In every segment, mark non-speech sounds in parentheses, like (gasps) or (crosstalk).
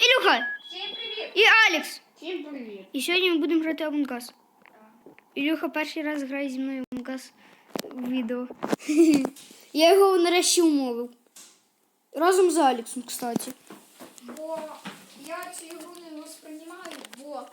Ілюха Всім привіт! і Алекс. Всім привіт! І сьогодні ми будемо грати Among Us. Ілюха перший раз грає зі мною Among Us в відео. (laughs) Я його нарешті умовив. Разом з Алексом, кстати. Бо я цю ігру не восприймаю, бо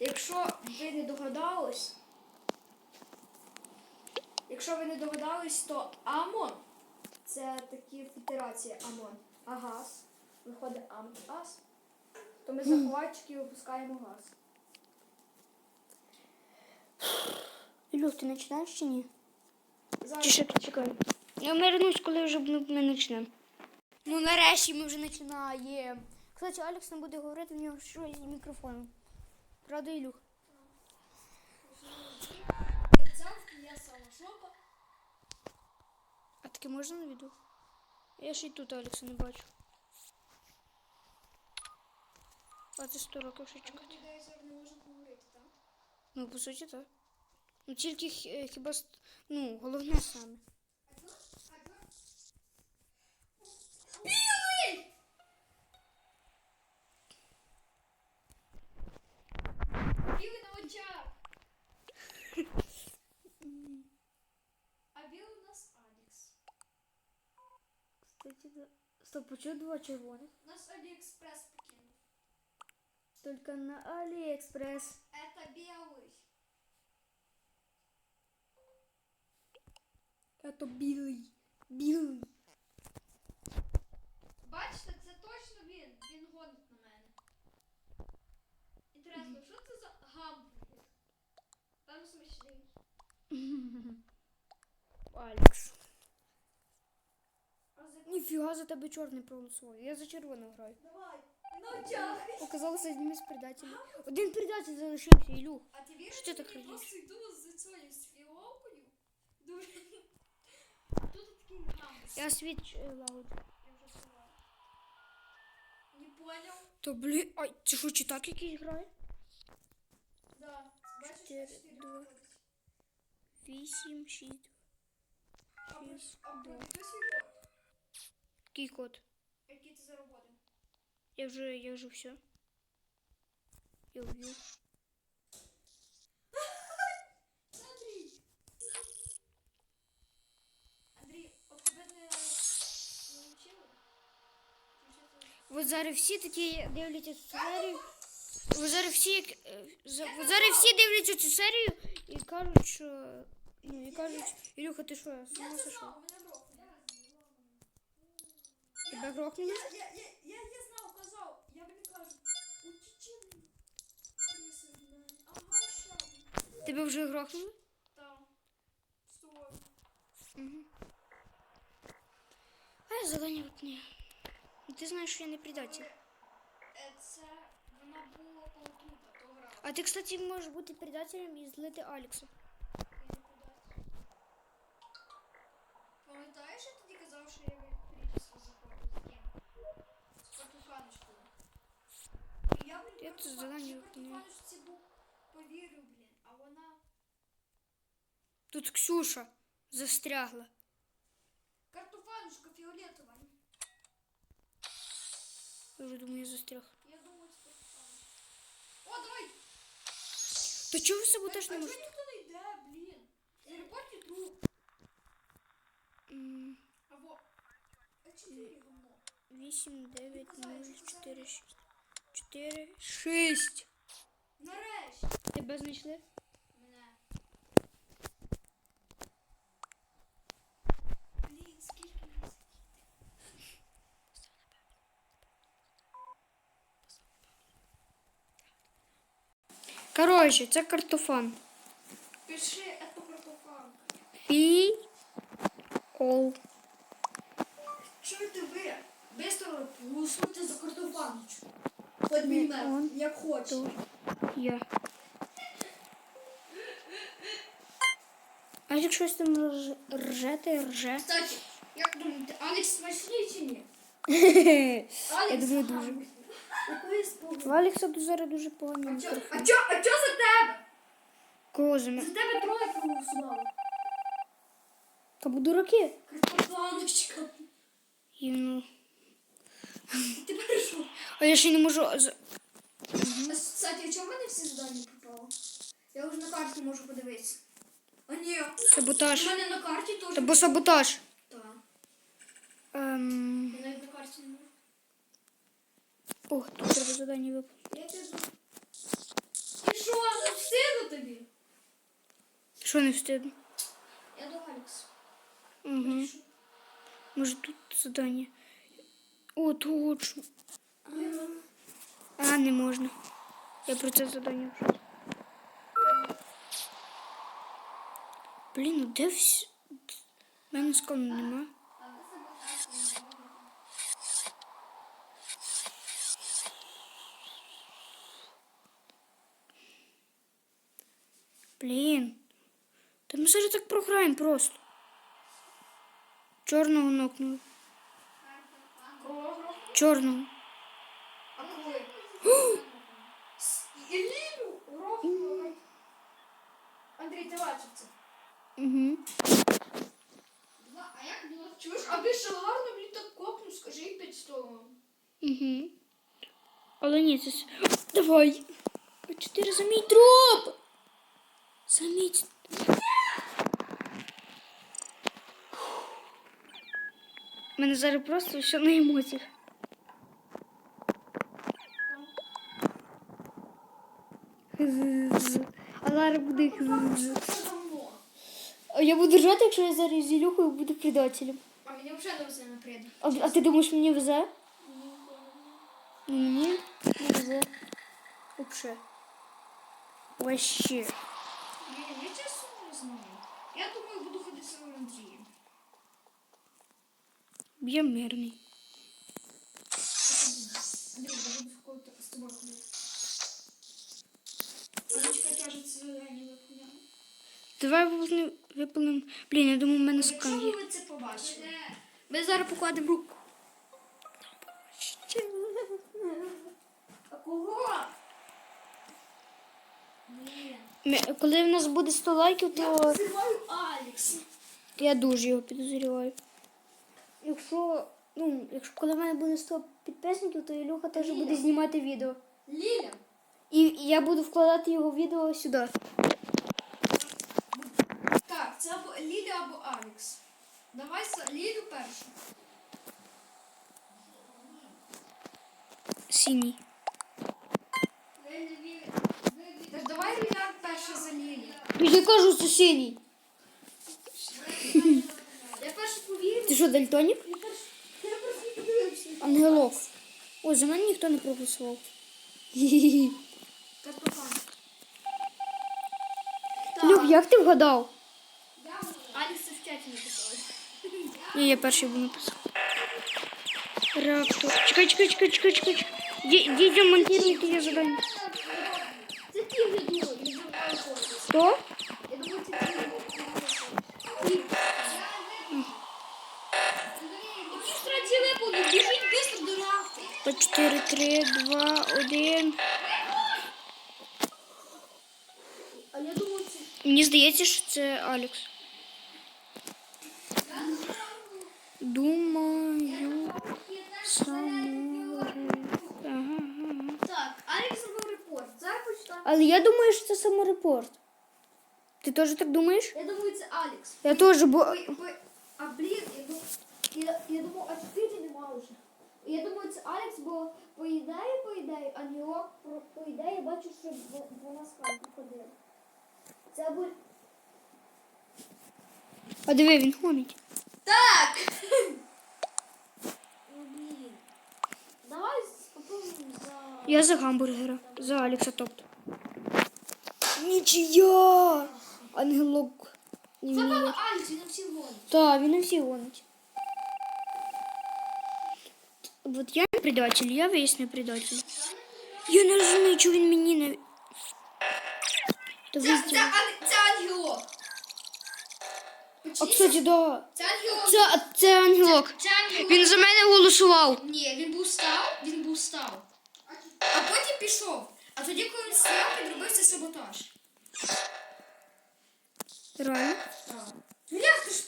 якщо ви не догадались, якщо ви не догадались, то АМОН це такі федерації АМОН. А газ виходить АМГАЗ, то ми захватчики випускаємо газ. Ілюх, ти починаєш чи ні? Зараз Чи ще чекай? Я вернусь, коли вже ми почнемо. Ну нарешті ми вже починаємо. Кстати, Алекс не буде говорити, в нього щось з мікрофоном. Правда, Ілюх? я сама жопа. А таке можна на відео? Я ще й тут Алекса не бачу. А це 100 років ще чекати. Людей зараз не можна говорити, так? Ну, по суті, так. Ну тільки х- е, хіба ст- ну, головне саме. Білий! Білий на очах. А (laughs) білий у нас Алікс. Кстати, да. Стоп, почему два червоних? У нас Алиэкспресс покинул. Только на Алиэкспресс. Это белый. Это білий. Білий. Бачите, це точно він. Він гонить на мене. Інтересно, що це за гамбургер? Там смачний. (laughs) Алекс. Ніфіга за тебе чорний проголосував. Я за червоного граю. Давай, на очах. Оказалося одним із предателів. Один предатель залишився, Ілюх. А ти віриш, Що ти так я радієш? просто йду за цією з фіолкою? Дуже. Тут такий гамбургер. Я світ е, лагоджу. Я вже сказала. Не понял? То блін, ай, це що читак якийсь грає? Да. Бачиш, Чотири, чотири два. виходить. Вісім, шість. А про- А пропиши свій код. Який код? Який ти заработав? Я вже, я вже все. Я вбив. Андрій! Андрій, от тебе не навчили? От зараз всі такі дивляться цю серію. От зараз всі, як, е, за- от зараз всі дивляться цю серію і кажуть, що. Ну, і кажуть, Ілюха, ти що, з Я ума це Тебе грохнули? Я, я, я, я, я знав, казав, я мені кажу, у Чечені. Криси, блядь. Ага, що? Тебе вже грохнули? Там. Стой. Угу. А я задання от не. Ну, Ти знаєш, що я не предатель. Е, Це вона була отута, то гра. А ти, кстати, можеш бути предателем і злити Алекса. Я, блін, Я Фортуфа- тут задання я виконую. Фортуфаночці був повірю, блін, а вона Тут Ксюша застрягла. картофаночка фіолетова. Я вже думаю, я застряг. Я думаю, це картофаночка. О, давай! То чого ви саботаж а не чого можете? ніхто не йде, блін? Зарепорті труп. М, Або... А чотири гамно. 8, 9, 0, 4, 6. 4, 6. Нарешті. Тебе знайшли? Мене. Блін, скільки місяців? Коротше, це картофан. Пиши, это картофан. Фі. Кол. Чуєте ви? Быстро голосуйте за картофаночку. Он, як хочеш. Я. А як щось там рж- ржете, рже. Кстати, як думаєте, Алекс смачний чи ні? (laughs) Я Алекс думаю, дуже. Якої спогади? Алекса тут зараз дуже А чо, а чо, а чо за тебе? Кого за тебе троє проголосували. Та бо дураки. Картофаночка. І ну. Ти перейшов. А я ще не можу. з- А, Кстати, а чому в мене всі задання пропали? Я вже на карті можу подивитися. А ні, у Саботаж. мене на карті теж. Та бо саботаж. Так. Ем... Я навіть на карті не можу. Ох, тут треба задання виповнити. Я тебе... І що, не встигну тобі? Що не встигну? Я до Алекс. Угу. Може тут задання. О, точно. А, не можна. Я про це задання вже. Блін, ну де всі? Мене скону нема. Блін. Та ми зараз так програємо просто. Чорного нокнули. Чорного. А коли? Іллю, урок. Андрій, ти бачив це? Угу. А як було? Чуєш, а ви ще гарно мені так копну, скажи їй п'ять столом. Угу. Але ні, це... с- Давай. А Чотири за мій труп. За У мене зараз просто все на емоціях. А зараз буде. А Я буду ржати, якщо я зараз з Ілюхою буду предателем. А мені взагалі не все напряд. А, а ти думаєш, мені везе? Ну, Мені не везе. Вообще. Вообще. Ні, я чесно не знаю. Я думаю, буду ходити з Андрієм. Я я тобою ходити. Анечка каже, я не. Давай. Блін, я думаю, в мене скан є. ви це побачили. Ми зараз покладемо руку. А кого? Ми- Коли в нас буде 100 лайків, то. Я називаю Алекс. я дуже його підозрюваю. Якщо, ну, якщо коли в мене буде 100 підписників, то Ілюха теж Ліля. буде знімати відео. Ліля. І я буду вкладати його відео сюди. Так, це або Ліля, або Алекс. Давай с- Лілю першу. Синій. Давай Ліля перша за Я кажу, синій. Я першу повірю. Ти що, дальтонік? Я першу не подивився. Ангелок. Ой, за мене ніхто не проголосував. Та. Люк, як ти вгадав? Це в чаті написала. Ні, я перший буду написав. Реактор. Чекай, чекай, чекай, чекай, чекай. Ді- Дідьо монтируйте я задання. Рафти. По 4, 3, 2, 1. А я думаю, це... Мені здається, що це Алекс. Думаю, саморез. Ага, ага. Так, Алекс зробив репорт. Зараз почитаю. Але я думаю, що це саморепорт. Ти теж так думаєш? Я думаю, це Алекс. Я теж, бо. Ой, ой, А блін, я думаю, я, я думав, а чотири нема вже. Я думаю, це Алекс, бо по ідеї, по ідеї, а нього по, по ідеї я бачу, що в- вона з хату ходила. Це або... А диви, він гонить. Так! (laughs) Ну, блін. Давай спробуємо за... Я за гамбургера. За Алекса тобто. Нічия! Ангелок. Це він на всі гонить. Так, він всі гонить. От я не предатель, я весь не предатель. Я не розумію, чого він мені не. Та Це, це, це ангелок. А кстати, да. Це ангелок. Це, це ангелок. Це ангелок. Він за мене голосував. Ні, він був став, він був став. А потім пішов. А тоді, коли він став, підробився саботаж. Реально. Бля, ти ж...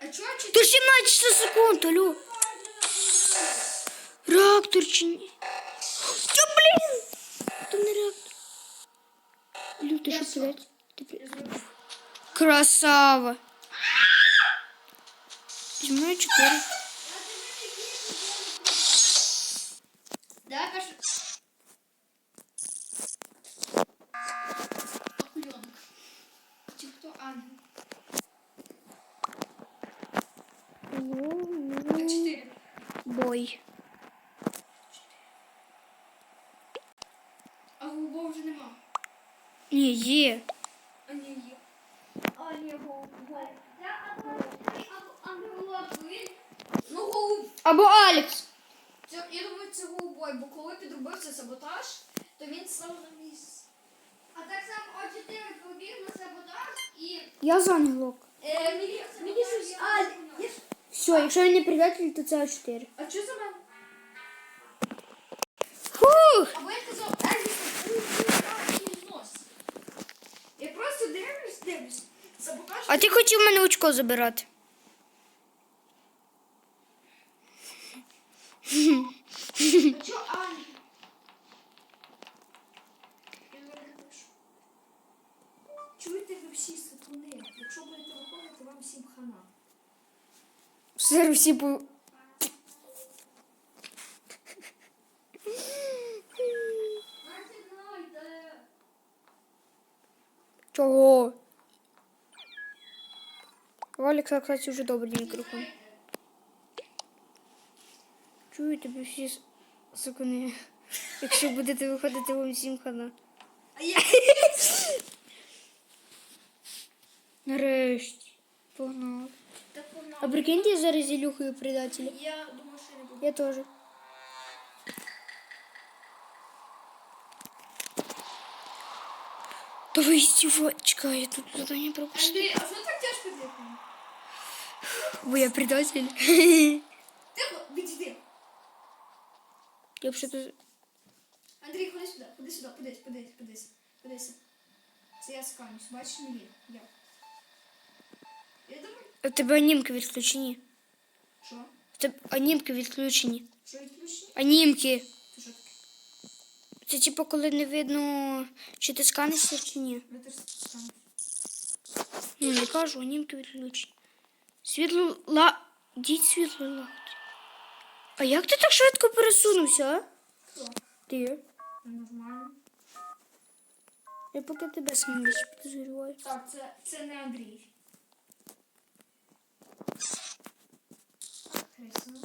А чого чи То 17 секунд, алло. Реактор чи ні? Що, блін? То не реактор. Алло, ти що, блядь? Ти, блядь? Красава. Візьму 4. Хто ангел? Бой. Я з ангелок. е, мені, мені щось. А, я ж- Все, якщо він не предатель, то це А4. а що за мене? Фух! Або я казав, Ельвіс, нос. Я просто дивлюсь, дивлюсь. Саботаж. А ти хотів мене очко забирати. А чо Ангел? Всі сатуни? Якщо будете виходити, вам всім хана. Все всі по. Чого? У Алекса, кстати, вже добрий мікрофон. Чую тебе всі с- сукуни. Якщо будете виходити вам всім хана. А я Нарешті. Погнали. так А вона. прикиньте, я зараз зілюхаю предателя. Я думаю, що я не буду. Я тоже. Давай издевочка, я тут задание пропустил. Андрій, а що так тяжко дихає? Бо я предатель. Тихо, відійди. Я вообще-то... Андрій, ходи сюди, ходи сюди, подивись, подивись, подивись, подивися. Це я сканюсь, бачиш, не він. Я. У тебе анімки відключені. що? У тебе анімки відключені. Що відключені? Анімки. Це що таке? Це типу, коли не видно, чи ти сканишся, чи ні. Ну, не кажу, анімки відключені. Світло ла... Діть світло лагодь. А як ти так швидко пересунувся, а? Хто? Ти. Ну, Нормально. Я поки тебе сміюсь, підозрюваю. Так, це, це не Андрій. Хресно.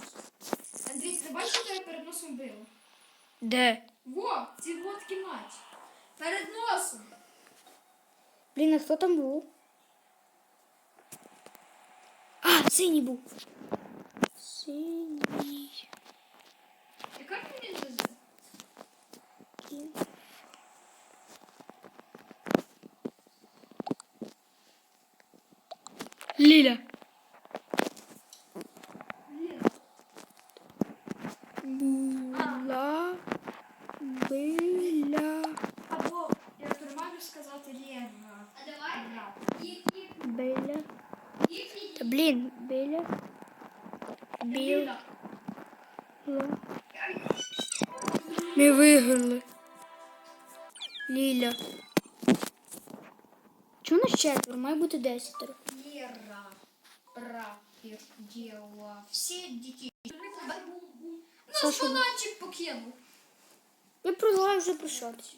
Андрій, ти бачиш, що тебе перед носом било? Де? Во, ці вот кімнаті. Перед носом. Блін, а хто там був? А, синій був. Синій. Яка мені не Ліля. Чому нас четверо? Має бути десятеро. Лера. Рапер. Діла. Всі діти. Нас Саша. покинув. Я предлагаю вже прощатися.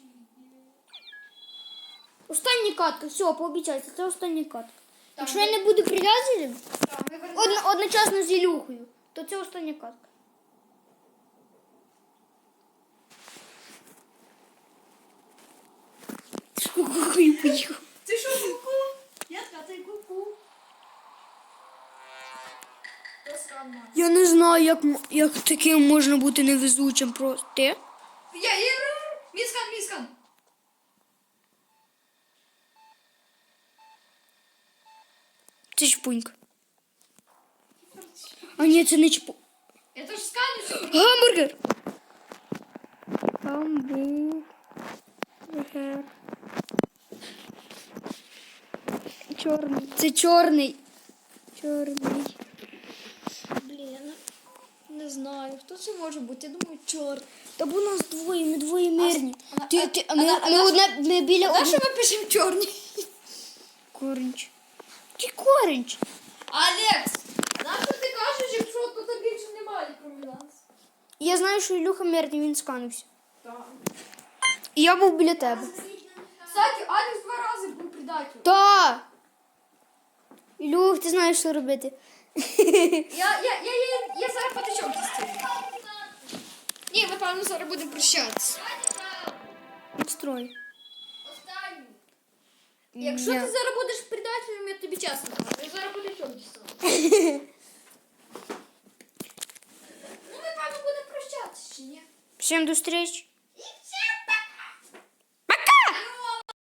Остання катка, все, пообіцяйте, це остання катка. Якщо я не буду прив'язаним, Так, ми вернемо. одно, одночасно з Ілюхою, то це остання катка. Ой, поїхав. Ти що, куку? Я така, ти куку. То странно. Я не знаю, як, як таким можна бути невезучим просто. Ти? Я, я, міскан, міскан. Це чпунька. А ні, це не чпу. Я теж сканю. (gasps) Гамбургер. Гамбургер. Чорний. Це чорний. Чорний. знаю. Хто це може бути? Я думаю, чорт. Та бо нас двоє, ми двоє мирні. а- Ти, ти, а ми, а ми на- ми біля А що ми пишемо чорні? Корінч. Який корінч? Алекс, нащо ти кажеш, якщо тут більше немає, крім нас? Я знаю, що Ілюха мирний, він сканувся. Так. І я був біля тебе. Кстати, Алекс два рази був предателем. Та! Ілюх, ти знаєш, що робити. (laughs) Я, я, я, я, я зараз потечу з цим. Ні, ми, певно, зараз будемо прощатися. Строй. Якщо Я- ти зараз будеш предателем, я тобі чесно кажу. Я зараз буду чорті Ну, ми, певно, будемо прощатися, чи ні? Всім до зустрічі.